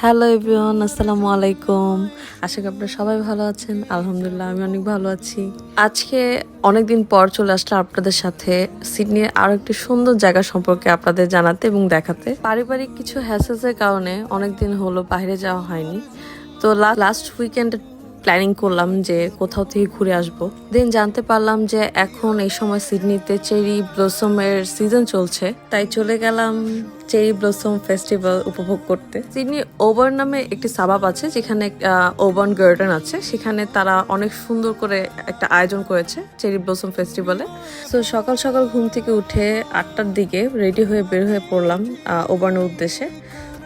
Hello everyone, আসসালামু আলাইকুম। আশা করি আপনারা সবাই ভালো আছেন। আলহামদুলিল্লাহ, আমি অনেক ভালো আছি। আজকে অনেকদিন পর চলে আসলাম আপনাদের সাথে সিডনির আরও একটি সুন্দর জায়গা সম্পর্কে আপনাদের জানাতে এবং দেখাতে। পারিবারিক কিছু হ্যাসেসের কারণে অনেকদিন হলো বাইরে যাওয়া হয়নি। তো লাস্ট উইকেন্ডে প্ল্যানিং করলাম যে কোথাও থেকে ঘুরে আসব। দেন জানতে পারলাম যে এখন এই সময় সিডনিতে চেরি ব্লসমের সিজন চলছে। তাই চলে গেলাম চেরি ব্লসম ফেস্টিভ্যাল উপভোগ করতে। সিডনি ওভার নামে একটি সাবাব আছে, যেখানে ওভান গার্ডেন আছে। সেখানে তারা অনেক সুন্দর করে একটা আয়োজন করেছে চেরি ব্লসম ফেস্টিভ্যালে তো সকাল সকাল ঘুম থেকে উঠে আটটার দিকে রেডি হয়ে বের হয়ে পড়লাম ওবার্নের উদ্দেশ্যে।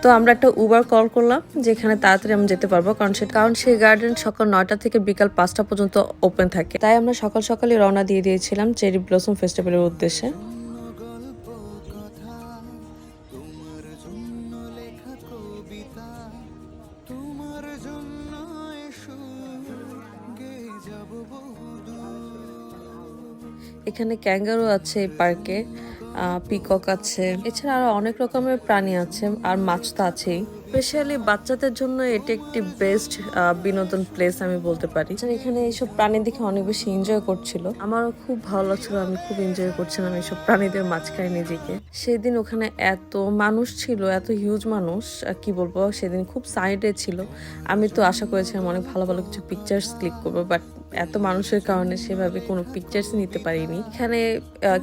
তো আমরা একটা উবার কল করলাম, যেখানে তাড়াতাড়ি আমরা যেতে পারব। কারণ সে কারণ সেই গার্ডেন সকাল নয়টা থেকে বিকাল পাঁচটা পর্যন্ত ওপেন থাকে। তাই আমরা সকাল সকালে রওনা দিয়ে দিয়েছিলাম চেরি ব্লসম ফেস্টিভ্যালের উদ্দেশ্যে। এখানে ক্যাঙ্গারু আছে এই পার্কে পিকক আছে। এছাড়া আরও অনেক রকমের প্রাণী আছে আর মাছ তো আছেই। স্পেশালি বাচ্চাদের জন্য এটি একটি বেস্ট বিনোদন প্লেস আমি বলতে পারি। এখানে এইসব প্রাণী দেখে অনেক বেশি এনজয় করছিল। আমারও খুব ভালো লাগছিল, আমি খুব এনজয় করছিলাম এইসব প্রাণীদের মাঝখানে নিজেকে। সেদিন ওখানে এত মানুষ ছিল, এত হিউজ মানুষ কি বলব, সেদিন খুব সাইডে ছিল। আমি তো আশা করেছিলাম অনেক ভালো ভালো কিছু পিকচার্স ক্লিক করব বাট এত মানুষের কারণে সেভাবে কোনো পিকচার্স নিতে পারিনি। এখানে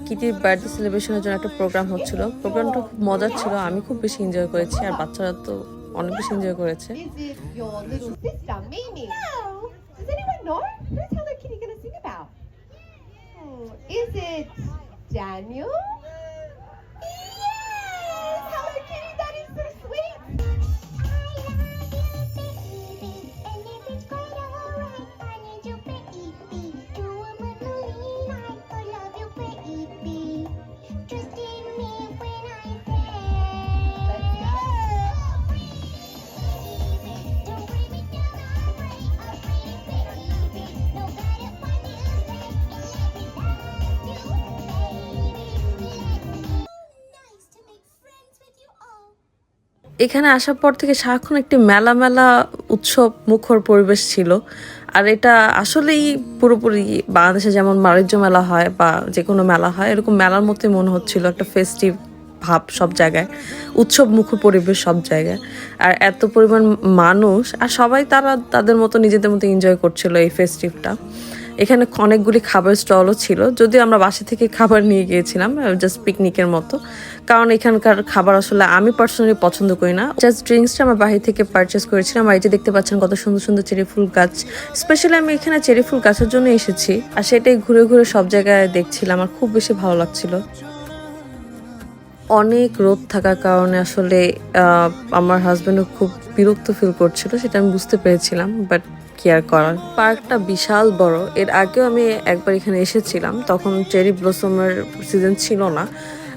কিটির বার্থডে সেলিব্রেশনের জন্য একটা প্রোগ্রাম হচ্ছিল। প্রোগ্রামটা খুব মজার ছিল, আমি খুব বেশি এনজয় করেছি, আর বাচ্চারা তো অনেক বেশি এনজয় করেছে। Is it your এখানে আসার পর থেকে সারাক্ষণ একটি মেলা মেলা উৎসব, মুখর পরিবেশ ছিল। আর এটা আসলেই পুরোপুরি বাংলাদেশে যেমন বাণিজ্য মেলা হয় বা যে কোনো মেলা হয়, এরকম মেলার মতোই মনে হচ্ছিল, একটা ফেস্টিভ ভাব সব জায়গায়। উৎসব মুখ পরিবেশ সব জায়গায়। আর এত পরিমাণ মানুষ, আর সবাই তারা তাদের মতো নিজেদের মতো এনজয় করছিল এই ফেস্টিভটা এখানে অনেকগুলি খাবার স্টলও ছিল। যদিও আমরা বাসা থেকে খাবার নিয়ে গিয়েছিলাম জাস্ট পিকনিকের মতো। কারণ এখানকার খাবার আসলে আমি পার্সোনালি পছন্দ করি না। জাস্ট ড্রিঙ্কসটা আমার বাহির থেকে পারচেস করেছিলাম, আর এই দেখতে পাচ্ছেন কত সুন্দর সুন্দর চেরি ফুল গাছ। স্পেশালি আমি এখানে চেরি ফুল গাছের জন্য এসেছি, আর সেটাই ঘুরে ঘুরে সব জায়গায় দেখছিলাম, আর খুব বেশি ভালো লাগছিল। অনেক রোদ থাকার কারণে আসলে আমার হাজব্যান্ডও খুব বিরক্ত ফিল করছিল, সেটা আমি বুঝতে পেরেছিলাম বাট কি আর করার। পার্কটা বিশাল বড়। এর আগেও আমি একবার এখানে এসেছিলাম। তখন চেরি ব্লসমের সিজন ছিল না।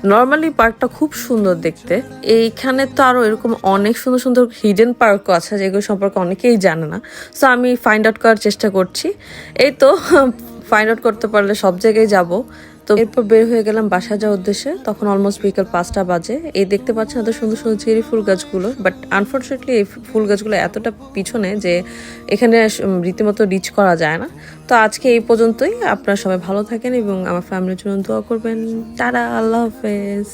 নর্মালি পার্কটা খুব সুন্দর দেখতে। এইখানে তো আরও এরকম অনেক সুন্দর সুন্দর হিডেন পার্কও আছে, যেগুলো সম্পর্কে অনেকেই জানে না। সো আমি ফাইন্ড আউট করার চেষ্টা করছি। এই তো ফাইন্ড আউট করতে পারলে সব জায়গায় যাব। তো এরপর বের হয়ে গেলাম বাসা যাওয়ার উদ্দেশ্যে। তখন অলমোস্ট বিকেল পাঁচটা বাজে। এই দেখতে পাচ্ছেন এত সুন্দর সুন্দর চেরি ফুল গাছগুলো বাট আনফর্চুনেটলি এই ফুল গাছগুলো এতটা পিছনে যে এখানে রীতিমতো রিচ করা যায় না। তো আজকে এই পর্যন্তই। আপনার সবাই ভালো থাকেন এবং আমার ফ্যামিলির জন্য দোয়া করবেন। তারা আল্লাহ হাফেজ।